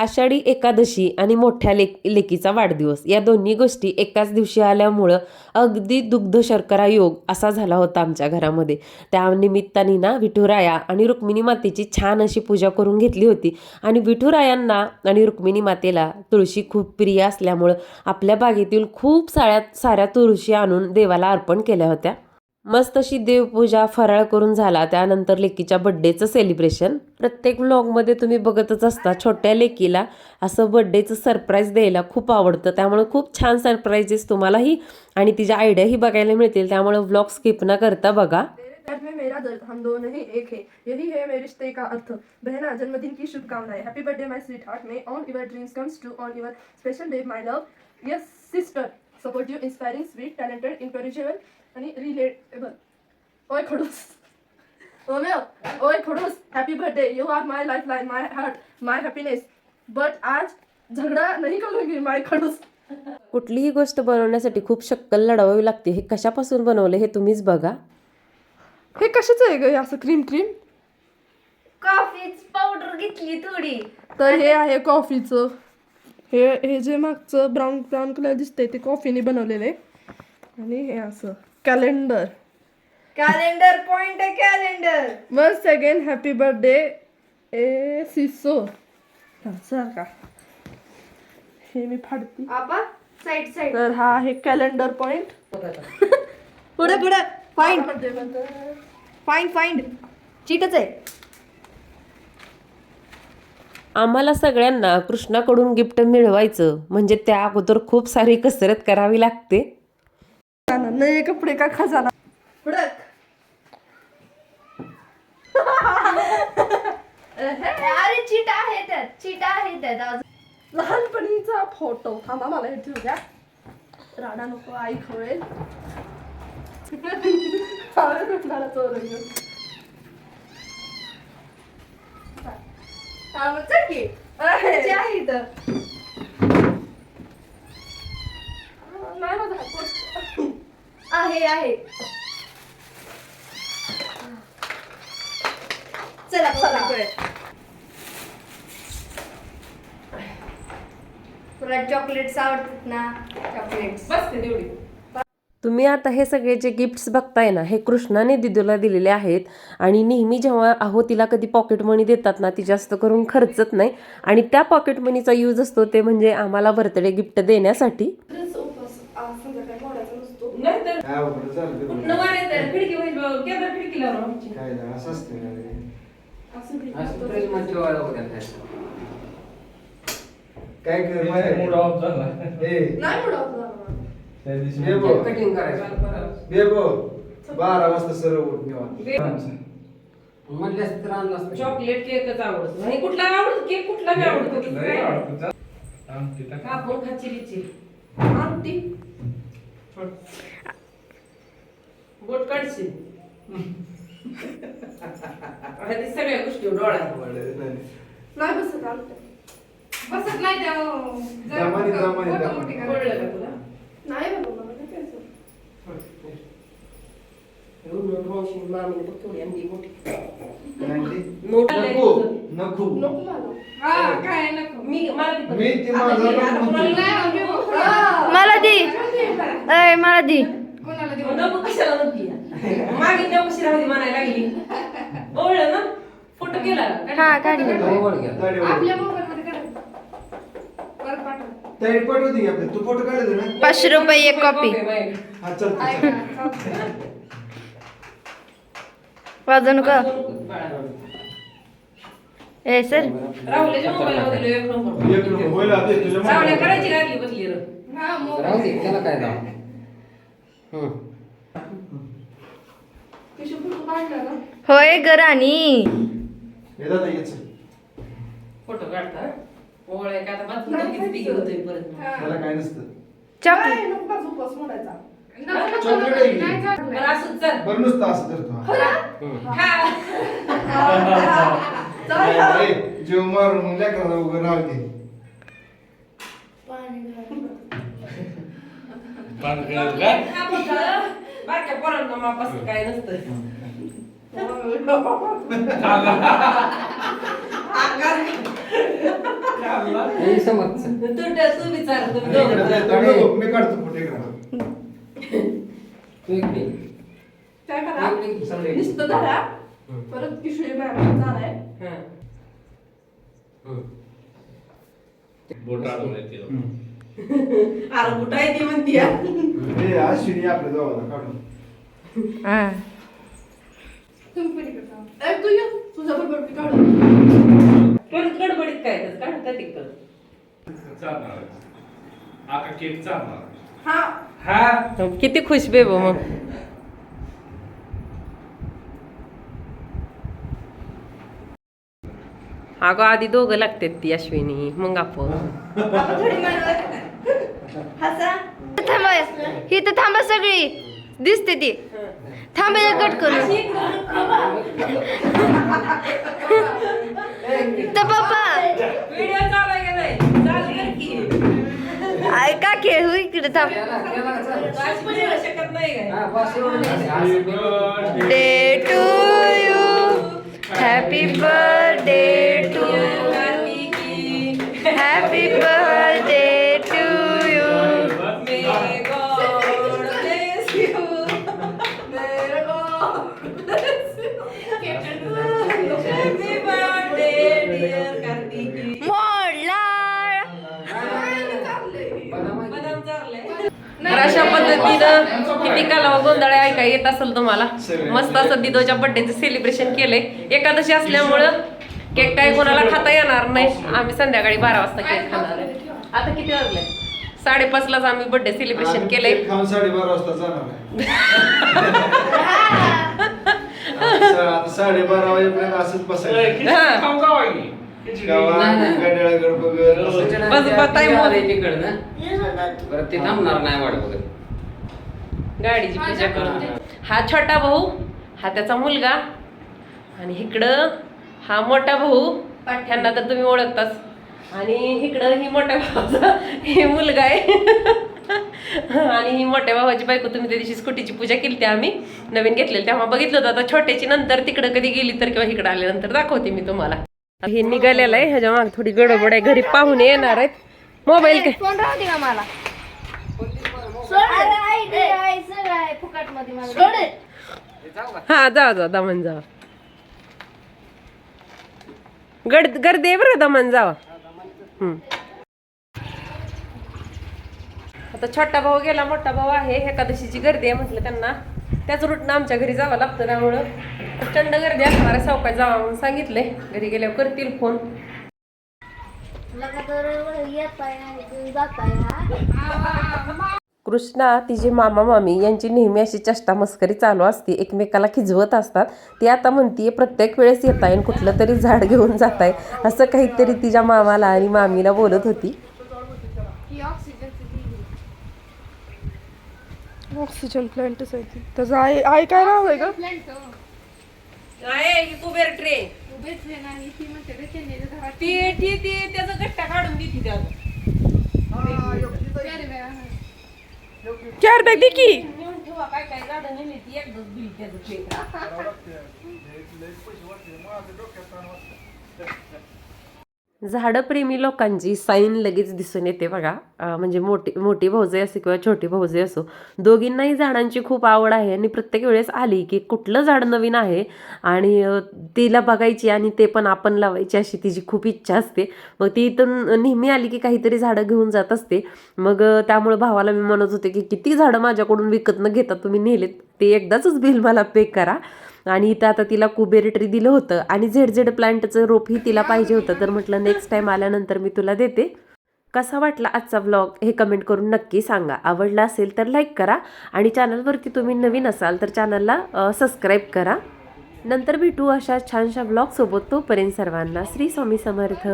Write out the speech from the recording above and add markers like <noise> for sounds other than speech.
आषाढी एकादशी आणि मोठ्या लेक लेकीचा वाढदिवस. या दोन्ही गोष्टी एकाच दिवशी आल्यामुळं अगदी दुग्ध शर्करा योग असा झाला होता आमच्या घरामध्ये. त्या निमित्ताने ना विठुराया आणि रुक्मिणी मातेची छान अशी पूजा करून घेतली होती. आणि विठुरायांना आणि रुक्मिणी मातेला तुळशी खूप प्रिय असल्यामुळं आपल्या बागेतील खूप साऱ्या साऱ्या तुळशी आणून देवाला अर्पण केल्या होत्या. मस्त अशी देवपूजा फराळ करून झाला. त्यानंतर लेकीच्या बड्डेचं सेलिब्रेशन प्रत्येक व्लॉगमध्ये तुम्ही बघतच असता छोट्या लेकीला असं बड्डेचं सरप्राईज द्यायला खूप आवडतं. त्यामुळे खूप छान सरप्राईजेस तुम्हालाही आणि तिच्या आयडियाही बघायला मिळतील. त्यामुळे व्लॉग स्किप न करता बघा. दर्द में मेरा दर्द हम दोनों ही एक है. यही है मेरे रिश्ते का अर्थ. बहना जन्मदिन की शुभकामनाएं. Happy birthday my sweet heart may all your dreams comes true on your special day my love yes sister support you inspiring sweet talented incorrigible आणि रिलेटेबल ओय खडूस. ओम्यो ओय खडूस. Happy birthday you are my life line my heart my happiness but आज झगडा नहीं करूंगी माय खडूस? कुठलीही गोष्ट बनवण्यासाठी खूप शक्कल लढवावी लागते. हे कशापासून बनवलं हे तुम्हीच बघा. हे कशाचं आहे ग हे असं क्रीम क्रीम कॉफीच पावडर घेतली थोडी. तर हे आहे कॉफीचं हे हे जे मागचं ब्राऊन ब्राऊन कलर दिसतंय ते कॉफीने बनवलेलं आहे. आणि हे असं. Calendar calendar point calendar once again happy birthday ए सिसो. हा, सर का? हे मी फाडती. आपा साईड साईड तर हा आहे कॅलेंडर पॉइंट पुढे पुढे. फाईंड फाईंड फाईंड चीटच आहे. आम्हाला सगळ्यांना कृष्णाकडून गिफ्ट मिळवायचं. म्हणजे त्या अगोदर खूप सारी कसरत करावी लागते. नये कपडे का खजाना. हुडक अरे चीट आहे त्यात. चीट आहे त्यात अजून. लहानपणीचा फोटो थांबा मला हे ठेवू द्या. राडा नको आई खवळेल सावळे कृष्णाला चोरून हा, मग चल की. त्याची आहे इथं. नाही माझा हात आहे आहे. चला चला. तुला चॉकलेट्स आवडतात ना चॉकलेट्स. तुम्ही आता हे सगळे जे गिफ्ट्स बघताय ना हे कृष्णाने दिदूला दिलेले आहेत. आणि नेहमी जेव्हा अहो तिला कधी पॉकेट मनी देतात ना ती जास्त करून खर्चत नाही. आणि त्या पॉकेट मनीचा यूज असतो ते म्हणजे आम्हाला बर्थडे गिफ्ट देण्यासाठी. काय बघ. काय झालं? असं असतं ना रे. काय कर माहिती मूड आहे? ऑफ झाला ए, नाही. त्या दिवशी बघ. कटिंग करायचं ये बघ, बारा वाजता सर्व उठ निवांत. म्हटल्यास तर आणलं असतं. चॉकलेट केकच आवडतो आणि कुठला आवडतो केक कुठला बी आवडतो लय आवडतं. जा. आमटी टाक. कापून खाचिरीची आमटी बोट काढशील. सगळ्या गोष्टी डोळ्यात. नाही. बसत बसत नाही त्या दमाने, दमाने, दमाने. कळलं का तुला? नाही बाबा मला नाही बघ थोडी अंडी मोठी. नको नको. नको मला काय नको? मी मला ती मी ती माझं आता नको. कुणाला म्हणतो. मला दे. मला दे. नको कशाला नक्की मागे तेव्हा कशी राहते म्हणायला लागली. ओळलं ना? फोटो केला का? हा काढले पाठवते की आपल्या. तू फोटो काढले ना? पाचशे रुपये एक कॉपी फोटो आहे माझ्याकडे. हा चल <laughs> वाजू नको. नको, बाळा. ए सर. राहुल्याच्या मोबाईलमध्ये लय एक नंबर एक नंबर. होईल आता हे तुझ्या सावल्या मोबाईलवर. करायची बसली रं. राहू दे, त्याला काय जाऊ हं. किशोर फोटो काढला ना होय ग राणी. हे. फोटो काढता ओळख का? आता बाथरूम किती पिगी होतोय परत त्याला काय नसतं. चॉकलेट. आहे. की? जीव मारून लेकराला उभं. बारक्या पोरांना काय नसतं. हे मी काढतो तू परत पिशवी मॅम जाणार हा. बोट अडवलंय तिला. अरे कुठं आहे ती म्हणती? हे अश्विनी आपल्या जवळ काढून. तू ये बरोबर मी काढू परत गडबडीत काय तर काढता तिकडं चालणार केक चालणार हा हा किती खुश बेबो मग. अगं आधी दोघं लागतात ती अश्विनी मग आपण. थांबा तर थांबा सगळी. दिसते ती. थांबे कट करू. तर पप्पा का ऐका खेळ हो इकडे थांब. Day to you happy birthday to तर अशा पद्धतीनं किती कालावा गोंधळ ऐका येत असेल तुम्हाला. मस्त असं दिदोच्या बर्थडेचं सेलिब्रेशन केलंय. एकादशी असल्यामुळं केक काय कोणाला खाता येणार नाही. आम्ही संध्याकाळी बारा वाजता केक खाणार आहे. आता किती वाजले? साडेपाचलाच आम्ही बर्थडे सेलिब्रेशन केलंय. साडेबारा वाजता जाणार <laughs> साडेबारा वाजेपर्यंत असंच बसायचं. परत ते थांबणार नाही वाट बघत. गाडीची पूजा करून हा छोटा भाऊ हा त्याचा मुलगा आणि इकडं हा मोठा भाऊ ह्यांना तर तुम्ही ओळखताच. आणि इकडं ही मोठ्या भावाचा हे मुलगा आहे. आणि ही मोठ्या भावाची बायको तुम्ही त्या दिवशी स्कूटीची पूजा केली ती आम्ही नवीन घेतलेली. तेव्हा बघितलं होतं. आता छोट्याची नंतर तिकडं कधी गेली तर किंवा इकडं आल्यानंतर दाखवते मी तुम्हाला. हे निघालेलं आहे. ह्याच्या मागे थोडी गडबड आहे. घरी पाहुणे येणार आहेत. मोबाईल काय फोन राहू दे का मला. हा जा जा दमन जावा. गड गर्दी आहे बरं दमन जावा. हम्म. आता छोटा भाऊ गेला मोठा भाऊ आहे. एकादशीची गर्दी आहे म्हटलं त्यांना. त्याच रूटनं आमच्या घरी जावं लागतं त्यामुळं. प्रचंड गर्दी असणार आहे सावकाश जावा म्हणून सांगितले घरी गेल्यावर करतील फोन. कृष्णा तिचे मामा मामी यांची नेहमी अशी चष्टा मस्करी चालू असते. एकमेकाला खिजवत असतात. ती आता म्हणतीये प्रत्येक वेळेस येत आहे आणि कुठलं तरी झाड घेऊन जात आहे असं काहीतरी तिच्या मामाला आणि मामीला बोलत होती. ऑक्सिजन प्लांटच आहे त्याचं काय नाव आहे का कुबेर ट्रे ती ती ती त्याचा गट्टा काढून देते त्याला. चार बॅग दे की. नेऊन ठेवा काय काय झाडं नेली ती एकदाच बिल त्याचं ते. झाडप्रेमी लोकांची साईन लगेच दिसून येते बघा. म्हणजे मोठी मोठी भाऊजे असो किंवा छोटी भाऊजे असो दोघींनाही झाडांची खूप आवड आहे आणि प्रत्येक वेळेस आली की कुठलं झाड नवीन आहे आणि तिला बघायची आणि ते पण आपण लावायची अशी तिची खूप इच्छा असते. मग ती इथून नेहमी आली की काहीतरी झाडं घेऊन जात असते. मग त्यामुळे भावाला मी म्हणत होते की किती झाडं माझ्याकडून विकत न घेता तुम्ही नेलेत ते एकदाच बिल मला पे करा. आणि इथं आता तिला कुबेर ट्री दिलं होतं आणि झेड झेड प्लांटचं रोपही तिला पाहिजे होतं. तर म्हटलं नेक्स्ट टाईम आल्यानंतर मी तुला देते. कसा वाटला आजचा व्लॉग हे कमेंट करून नक्की सांगा. आवडला असेल तर लाईक करा आणि चॅनलवरती तुम्ही नवीन असाल तर चॅनलला सबस्क्राईब करा. नंतर भेटू अशा छानशा ब्लॉगसोबत तोपर्यंत सर्वांना श्री स्वामी समर्थ.